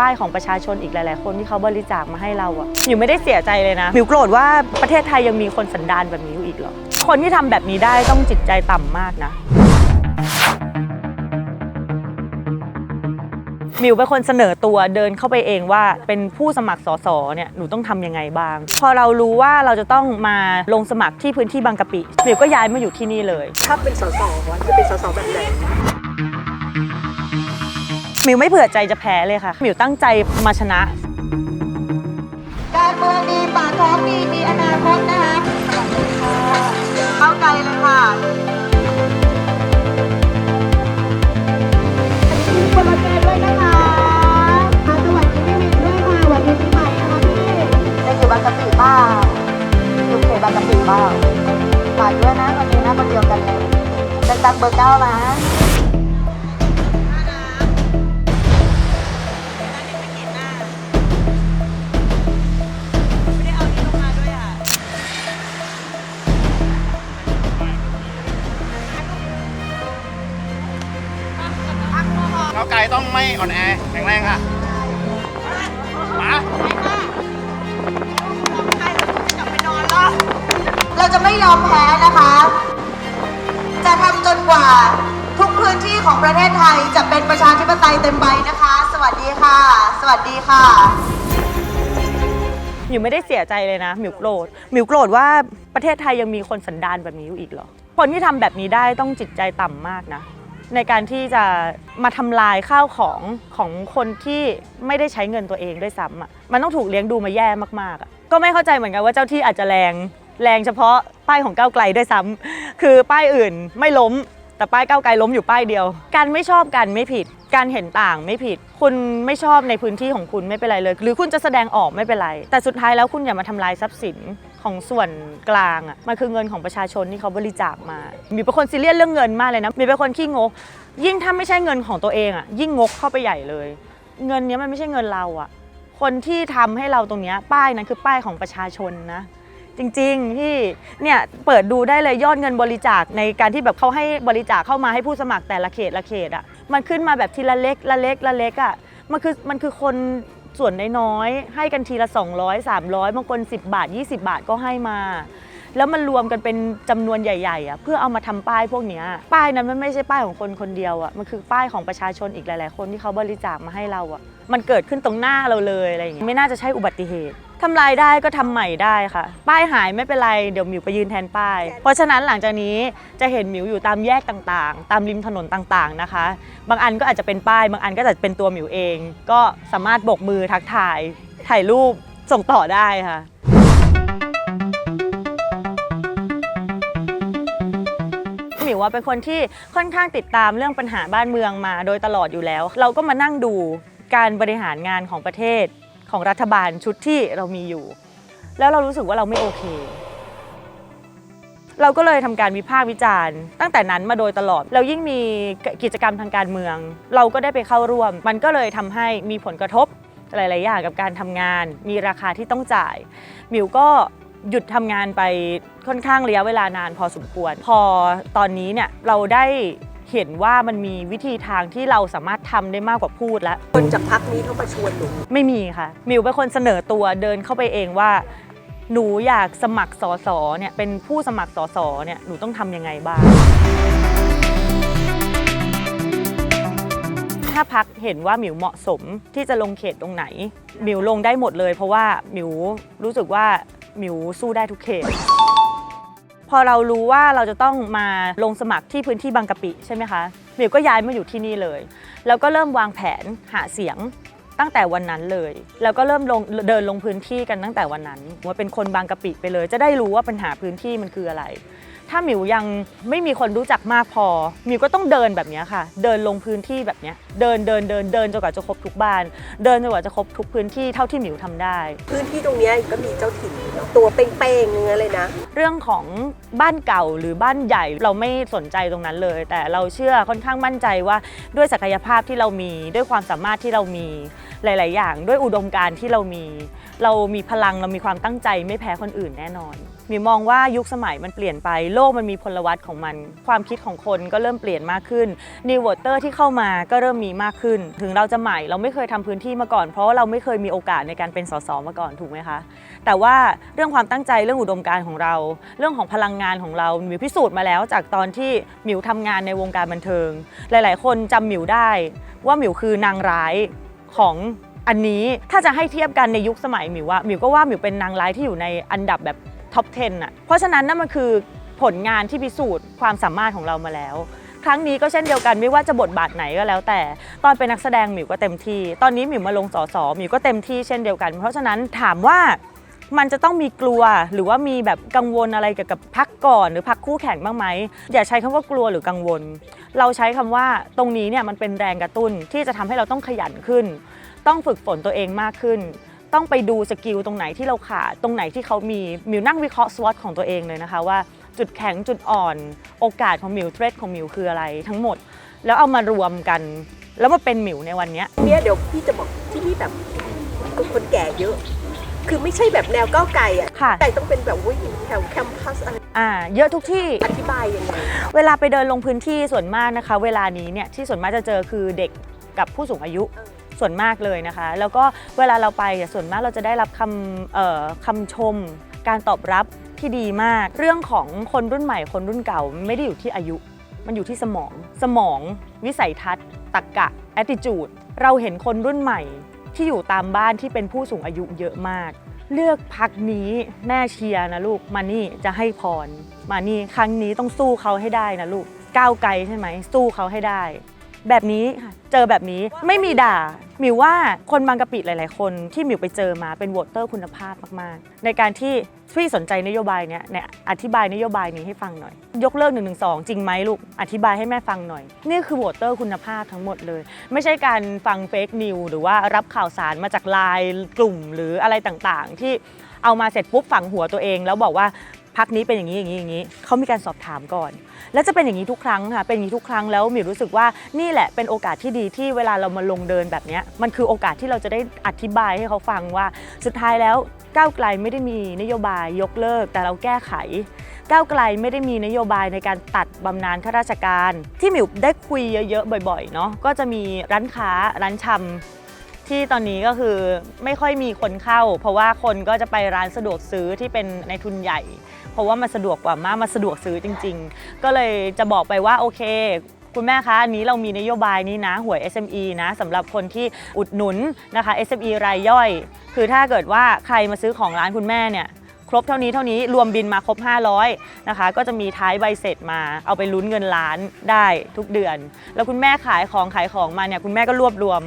ป้ายของประชาชนอีกหลาย ๆ คนที่เขาบริจาคมาให้เราอะหมิวไม่ได้เสียใจเลยนะหมิวโกรธว่าประเทศไทยยังมีคนสันดานแบบนี้อยู่อีกเหรอคนที่ทำแบบนี้ได้ต้องจิตใจต่ำมากนะมิวเป็นคนเสนอตัวเดินเข้าไปเองว่าเป็นผู้สมัครสสเนี่ยหนูต้องทำยังไงบ้าง พอเรารู้ว่าเราจะต้องมาลงสมัครที่พื้นที่บางกะปิมิวก็ย้ายมาอยู่ที่นี่เลย ถ้าเป็นสสจะเป็นสสแบบไหน มิวไม่เผื่อใจจะแพ้เลยค่ะ มิวตั้งใจมาชนะ การเมืองดีปากท้องดีมีอนาคตนะคะเข้าไกลเลยค่ะคนละเจด้วยนะคะค่ะสวัสดีพี่มินด้วยค่ะสวัสดีปีใหม่นะคะพี่จะอยู่บางกะปิบ้างอยู่เขตบางกะปิบ้างฝากด้วยนะคนนี้นะคนเดียวกันเลยเป็นตักเบอร์เก้านะ เราจะไม่ยอมแพ้นะคะ จะทำจนกว่าทุกพื้นที่ของประเทศไทยจะเป็นประชาธิปไตยเต็มใบนะคะ สวัสดีค่ะ สวัสดีค่ะหมิวไม่ได้เสียใจเลยนะหมิวโกรธหมิวโกรธว่าประเทศไทยยังมีคนสันดานแบบนี้อยู่อีกเหรอ คนที่ทำแบบนี้ได้ต้องจิตใจต่ำมากนะ ในการที่จะมาทำลายข้าวของของคนที่ไม่ได้ใช้เงินตัวเองด้วยซ้ำอะมันต้องถูกเลี้ยงดูมาแย่มากๆอะก็ไม่เข้าใจเหมือนกันว่าเจ้าที่อาจจะแรง แรงเฉพาะป้ายของก้าวไกลด้วยซ้ำคือป้ายอื่นไม่ล้ม แต่ป้ายก้าวไกลล้มอยู่ป้ายเดียว การไม่ชอบกันไม่ผิด การเห็นต่างไม่ผิด คุณไม่ชอบในพื้นที่ของคุณไม่เป็นไรเลย หรือคุณจะแสดงออกไม่เป็นไร แต่สุดท้ายแล้วคุณอย่ามาทำลายทรัพย์สินของส่วนกลางอะมันคือเงินของประชาชนที่เขาบริจาคมา มีเป็นคนซีเรียสเรื่องเงินมากเลยนะมีเป็นคนขี้งก ยิ่งถ้าไม่ใช่เงินของตัวเองอะยิ่งงกเข้าไปใหญ่เลย เงินนี้มันไม่ใช่เงินเราอะคนที่ทำให้เราตรงนี้ป้ายนั้นคือป้ายของประชาชนนะ จริงๆที่เนี่ยเปิดดูได้เลยยอดเงินบริจาคในการที่แบบเขาให้บริจาคเข้ามาให้ผู้สมัครแต่ละเขตละเขตอะมันขึ้นมาแบบทีละเล็กละเล็กละเล็กอะมันคือมันคือคนส่วนน้อยๆให้กันทีละ 200 300บางคน 10 บาท 20 บาทก็ให้มา แล้วมันรวมกันเป็นจำนวนใหญ่ๆอะเพื่อเอามาทำป้ายพวกนี้ป้ายนั้นมันไม่ใช่ป้ายของคนคนเดียวอะมันคือป้ายของประชาชนอีกหลายๆ คนที่เขาบริจาคมาให้เราอะมันเกิดขึ้นตรงหน้าเราเลยอะไรอย่างเงี้ยไม่น่าจะใช่อุบัติเหตุทำลายได้ก็ทำใหม่ได้ค่ะ ป้ายหายไม่เป็นไร เดี๋ยวหมิวไปยืนแทนป้าย เพราะฉะนั้นหลังจากนี้จะเห็นหมิวอยู่ตามแยกต่างๆ ตามริมถนนต่างๆนะคะ บางอันก็อาจจะเป็นป้าย บางอันก็อาจจะเป็นตัวหมิวเอง ก็สามารถโบกมือทักทายถ่ายรูปส่งต่อได้ค่ะ มิวว่าเป็นคนที่ค่อนข้างติดตามเรื่องปัญหาบ้านเมืองมาโดยตลอดอยู่แล้ว เราก็มานั่งดูการบริหารงานของประเทศของรัฐบาลชุดที่เรามีอยู่ แล้วเรารู้สึกว่าเราไม่โอเค เราก็เลยทำการวิพากษ์วิจารณ์ ตั้งแต่นั้นมาโดยตลอดแล้วยิ่งมีกิจกรรมทางการเมือง เราก็ได้ไปเข้าร่วม มันก็เลยทำให้มีผลกระทบหลาย ๆ อย่างกับการทำงาน มีราคาที่ต้องจ่ายหมิวก็ หยุดทำงานไปค่อนข้างระยะเวลานานพอสมควร พอตอนนี้เนี่ยเราได้เห็นว่ามันมีวิธีทางที่เราสามารถทำได้มากกว่าพูดแล้ว คนจากพักนี้เขามาชวนหนูไม่มีค่ะ มิวเป็นคนเสนอตัวเดินเข้าไปเองว่า หนูอยากสมัครสอสอเนี่ยเป็นผู้สมัครสอสอเนี่ยหนูต้องทำยังไงบ้าง ถ้าพักเห็นว่าหมิวเหมาะสมที่จะลงเขตตรงไหน หมิวลงได้หมดเลย เพราะว่าหมิวรู้สึกว่าห มิวสู้ได้ทุกเขต พอเรารู้ว่าเราจะต้องมาลงสมัครที่พื้นที่บางกะปิใช่ไหมคะหมิวก็ย้ายมาอยู่ที่นี่เลย แล้วก็เริ่มวางแผนหาเสียงตั้งแต่วันนั้นเลย แล้วก็เริ่มลงเดินลงพื้นที่กันตั้งแต่วันนั้นว่าเป็นคนบางกะปิไปเลย จะได้รู้ว่าปัญหาพื้นที่มันคืออะไร ถ้าหมิวยังไม่มีคนรู้จักมากพอหมิวก็ต้องเดินแบบเนี้ยค่ะ เดินลงพื้นที่แบบเนี้ยเดินเดินเดินเดินจนกว่าจะครบทุกบ้าน เดินจนกว่าจะครบทุกพื้นที่เท่าที่หมิวทำได้ พื้นที่ตรงเนี้ยก็มีเจ้าถิ่นเนอะตัวเป้งๆเนื้อเลยนะ เรื่องของบ้านเก่าหรือบ้านใหญ่เราไม่สนใจตรงนั้นเลย แต่เราเชื่อค่อนข้างมั่นใจว่าด้วยศักยภาพที่เรามีด้วยความสามารถที่เรามีหลาย ๆ อย่าง ด้วยอุดมการณ์ที่เรามี เรามีพลังเรามีความตั้งใจไม่แพ้คนอื่นแน่นอนหมิวมองว่ายุคสมัยมันเปลี่ยนไปโลกมันมีพลวัตของมัน ความคิดของคนก็เริ่มเปลี่ยนมากขึ้นนิววอเตอร์ที่เข้ามาก็เริ่มมีมากขึ้น ถึงเราจะใหม่เราไม่เคยทำพื้นที่มาก่อน เพราะว่าเราไม่เคยมีโอกาสในการเป็นสสมาก่อนถูกไหมคะ แต่ว่าเรื่องความตั้งใจเรื่องอุดมการณ์ของเรา เรื่องของพลังงานของเราหมิวพิสูจน์มาแล้วจากตอนที่หมิวทำงานในวงการบันเทิง หลาย ๆ คนจำหมิวได้ว่าหมิวคือนางร้ายของอันนี้ถ้าจะให้เทียบกันในยุคสมัยหมิวว่าหมิวก็ว่าหมิวเป็นนางร้ายที่อยู่ในอันดับแบบท็อป 10อะเพราะฉะนั้นนั่นมันคือ ผลงานที่พิสูจน์ความสามารถของเรามาแล้ว ครั้งนี้ก็เช่นเดียวกันไม่ว่าจะบทบาทไหนก็แล้ว แต่ตอนเป็นนักแสดงหมิวก็เต็มที่ ตอนนี้หมิวมาลงสอสอหมิวก็เต็มที่เช่นเดียวกัน เพราะฉะนั้นถามว่ามันจะต้องมีกลัวหรือว่ามีแบบกังวลอะไรเกี่ยวกับพักก่อนหรือพักคู่แข่งบ้างไหมอย่าใช้คำว่ากลัวหรือกังวล เราใช้คำว่าตรงนี้เนี่ยมันเป็นแรงกระตุ้นที่จะทำให้เราต้องขยันขึ้น ต้องฝึกฝนตัวเองมากขึ้น ต้องไปดูสกิลตรงไหนที่เราขาดตรงไหนที่เขามีมิวนั่งวิเคราะห์สวอตของตัวเองเลยนะคะว่า จุดแข็งจุดอ่อน โอกาสของมิวเทรดของมิวคืออะไรทั้งหมด แล้วเอามารวมกัน แล้วมาเป็นมิวในวันเนี้ยเนี่ยเดี๋ยวพี่จะบอกที่นี่แบบคนแก่เยอะ คือไม่ใช่แบบแนวก้าวไกลอะค่ะไกลต้องเป็นแบบว่าอยู่แถวแคมปัสอะไรอ่า เยอะทุกที่ อธิบายยังไงเวลาไปเดินลงพื้นที่ส่วนมากนะคะ เวลานี้เนี่ยที่ส่วนมากจะเจอคือเด็กกับผู้สูงอายุส่วนมากเลยนะคะ แล้วก็เวลาเราไปอะส่วนมากเราจะได้รับคำเอ่อคำชม การตอบรับที่ดีมาก เรื่องของคนรุ่นใหม่คนรุ่นเก่าไม่ได้อยู่ที่อายุ มันอยู่ที่สมอง สมอง วิสัยทัศน์ตรรกะ attitude เราเห็นคนรุ่นใหม่ที่อยู่ตามบ้านที่เป็นผู้สูงอายุเยอะมาก เลือกพักนี้แม่เชียร์นะลูกมานี่จะให้พร มานี่ครั้งนี้ต้องสู้เขาให้ได้นะลูกก้าวไกลใช่ไหมสู้เขาให้ได้ แบบนี้ค่ะเจอแบบนี้ไม่มีด่าหมิวว่าคนบางกะปิหลาย ๆ คนที่หมิวไปเจอมาเป็นโหวตเตอร์คุณภาพมาก ๆ ในการที่พี่สนใจนโยบายเนี้ยเนี่ยอธิบายนโยบายนี้ให้ฟังหน่อย ยกเลิก1นึจริงไหมลูก อธิบายให้แม่ฟังหน่อย นี่คือโหวตเตอร์คุณภาพทั้งหมดเลย ไม่ใช่การฟังเฟกนิวหรือว่ารับข่าวสารมาจากไลน์กลุ่มหรืออะไรต่าง ๆ ที่เอามาเสร็จปุ๊บฝังหัวตัวเอง แล้วบอกว่า พักนี้เป็นอย่างนี้อย่างนี้อย่างนี้เขามีการสอบถามก่อน และจะเป็นอย่างนี้ทุกครั้งค่ะเป็นอย่างนี้ทุกครั้งแล้วหมิวรู้สึกว่านี่แหละเป็นโอกาสที่ดีที่เวลาเรามาลงเดินแบบนี้มันคือโอกาสที่เราจะได้อธิบายให้เขาฟังว่า สุดท้ายแล้วก้าวไกลไม่ได้มีนโยบายยกเลิก แต่เราแก้ไขก้าวไกลไม่ได้มีนโยบายในการตัดบำนาญข้าราชการ ที่หมิวได้คุยเยอะๆบ่อยๆเนาะก็จะมีร้านค้าร้านชำ ที่ตอนนี้ก็คือไม่ค่อยมีคนเข้า เพราะว่าคนก็จะไปร้านสะดวกซื้อที่เป็นในทุนใหญ่ เพราะว่ามันสะดวกกว่ามากมาสะดวกซื้อจริง ๆ ก็เลยจะบอกไปว่าโอเคคุณแม่คะอันนี้เรามีนโยบายนี้นะหวย SME นะสำหรับคนที่อุดหนุนนะคะ SME รายย่อย คือถ้าเกิดว่าใครมาซื้อของร้านคุณแม่เนี่ยครบเท่านี้เท่านี้รวมบินมาครบ 500นะคะก็จะมีท้ายใบเสร็จมาเอาไปลุ้นเงินล้านได้ทุกเดือน แล้วคุณแม่ขายของขายของมาเนี่ยคุณแม่ก็รวบรวม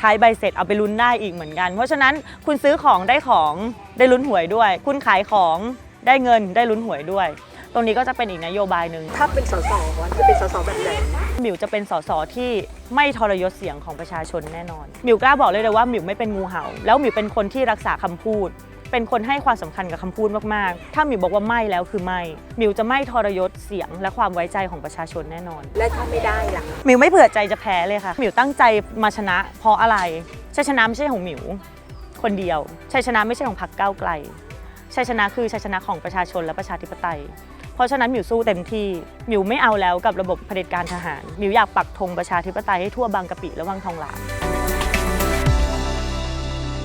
ท้ายใบเสร็จเอาไปลุ้นได้อีกเหมือนกัน เพราะฉะนั้นคุณซื้อของได้ของได้ลุ้นหวยด้วย คุณขายของได้เงินได้ลุ้นหวยด้วย ตรงนี้ก็จะเป็นอีกนโยบายหนึ่งถ้าเป็นสสจะเป็นสสแบบไหนหมิวจะเป็นสสที่ไม่ทรยศเสียงของประชาชนแน่นอนหมิวกล้าบอกเลยเลยว่าหมิวไม่เป็นงูเห่า แล้วหมิวเป็นคนที่รักษาคำพูด เป็นคนให้ความสำคัญกับคำพูดมากๆ ถ้าหมิวบอกว่าไม่แล้วคือไม่หมิวจะไม่ทรยศเสียงและความไว้ใจของประชาชนแน่นอน และถ้าไม่ได้ล่ะหมิวไม่เผื่อใจจะแพ้เลยค่ะหมิวตั้งใจมาชนะเพราะอะไรชัยชนะไม่ใช่ของหมิวคนเดียวชัยชนะไม่ใช่ของพรรคก้าวไกลชัยชนะคือชัยชนะของประชาชนและประชาธิปไตย เพราะฉะนั้นหมิวสู้เต็มที่หมิวไม่เอาแล้วกับระบบเผด็จการทหารหมิวอยากปักธงประชาธิปไตยให้ทั่วบางกะปิและวังทองหลาง